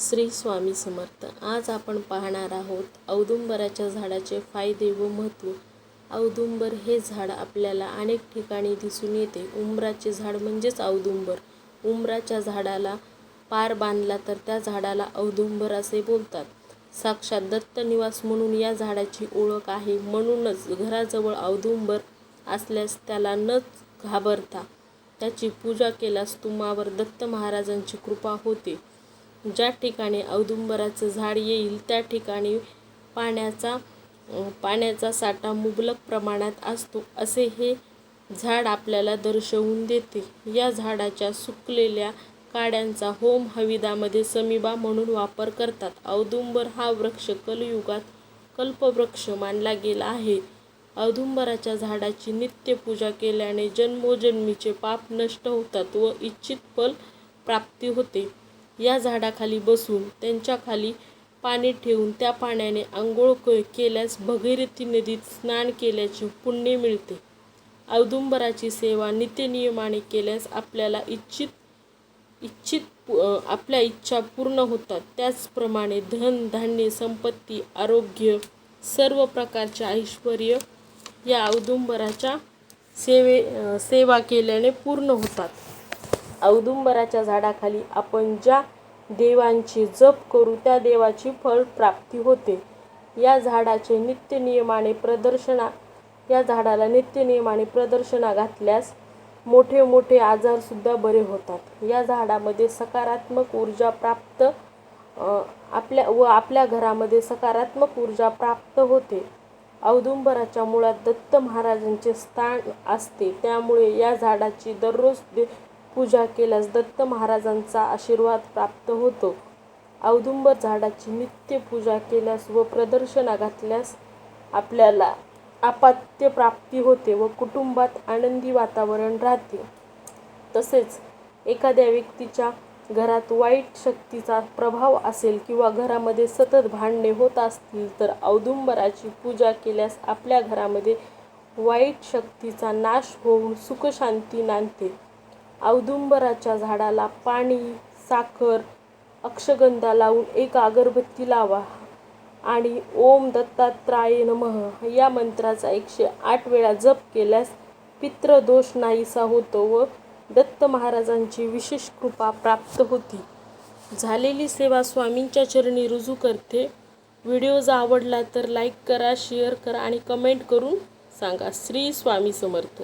श्री स्वामी समर्थ. आज आपण पाहणार आहोत औदुंबराच्या झाडाचे फायदे व महत्त्व. औदुंबर हे झाड आपल्याला अनेक ठिकाणी दिसून येते. उंबराचे झाड म्हणजेच औदुंबर. उंबराच्या झाडाला पार बांधला तर त्या झाडाला औदुंबर असे बोलतात. साक्षात दत्तनिवास म्हणून या झाडाची ओळख आहे. म्हणूनच घराजवळ औदुंबर असल्यास त्याला न घाबरता. त्याची पूजा केल्यास तुम्हावर दत्त महाराजांची कृपा होते. ज्या ठिकाणी औदुंबराचं झाड येईल त्या ठिकाणी पाण्याचा पाण्याचा साठा मुबलक प्रमाणात असतो असे हे झाड आपल्याला दर्शवून देते. या झाडाच्या सुकलेल्या काड्यांचा होम हविदामध्ये समिबा म्हणून वापर करतात. औदुंबर हा वृक्ष कलयुगात कल्पवृक्ष मानला गेला आहे. औदुंबराच्या झाडाची नित्यपूजा केल्याने जन्मोजन्मीचे पाप नष्ट होतात व इच्छित फल प्राप्ती होते. या झाडाखाली बसून त्यांच्याखाली पाणी ठेवून त्या पाण्याने आंघोळ केल्यास भगीरथी नदीत स्नान केल्याचे पुण्य मिळते. औदुंबराची सेवा नित्यनियमाने केल्यास आपल्याला इच्छित इच्छित आपल्या इच्छा पूर्ण होतात. त्याचप्रमाणे धन धान्य संपत्ती आरोग्य सर्व प्रकारचे ऐश्वर या औदुंबराच्या सेवे सेवा केल्याने पूर्ण होतात. औदुंबराच्या झाडाखाली आपण ज्या देवांची जप करू त्या देवाची फळ प्राप्ती होते. या झाडाचे नित्यनियमाने प्रदर्शना या झाडाला नित्यनियमाने प्रदर्शना घातल्यास मोठे मोठे आजारसुद्धा बरे होतात. या झाडामध्ये सकारात्मक ऊर्जा प्राप्त आपल्या व आपल्या घरामध्ये सकारात्मक ऊर्जा प्राप्त होते. औदुंबराच्या मुळात दत्त महाराजांचे स्थान असते. त्यामुळे या झाडाची दररोज दे पूजा केल्यास दत्त महाराजांचा आशीर्वाद प्राप्त होतो. औदुंबर झाडाची नित्य पूजा केल्यास व प्रदर्शना घातल्यास आपल्याला आपत्य प्राप्ती होते व कुटुंबात आनंदी वातावरण राहते. तसेच एखाद्या व्यक्तीच्या घरात वाईट शक्तीचा प्रभाव असेल किंवा घरामध्ये सतत भांडणे होत असतील तर औदुंबराची पूजा केल्यास आपल्या घरामध्ये वाईट शक्तीचा नाश होऊन सुखशांती नांदते. औदुंबराच्या झाडाला पाणी साखर अक्षगंधा लावून एक अगरबत्ती लावा आणि ओम दत्तात्राय नमः या मंत्राचा एकशे आठ वेळा जप केल्यास पित्रदोष नाहीसा होतो व दत्त महाराजांची विशेष कृपा प्राप्त होती. झालेली सेवा स्वामींच्या चरणी रुजू करते. व्हिडिओ जर आवडला तर लाईक करा शेअर करा आणि कमेंट करून सांगा. श्री स्वामी समर्थ.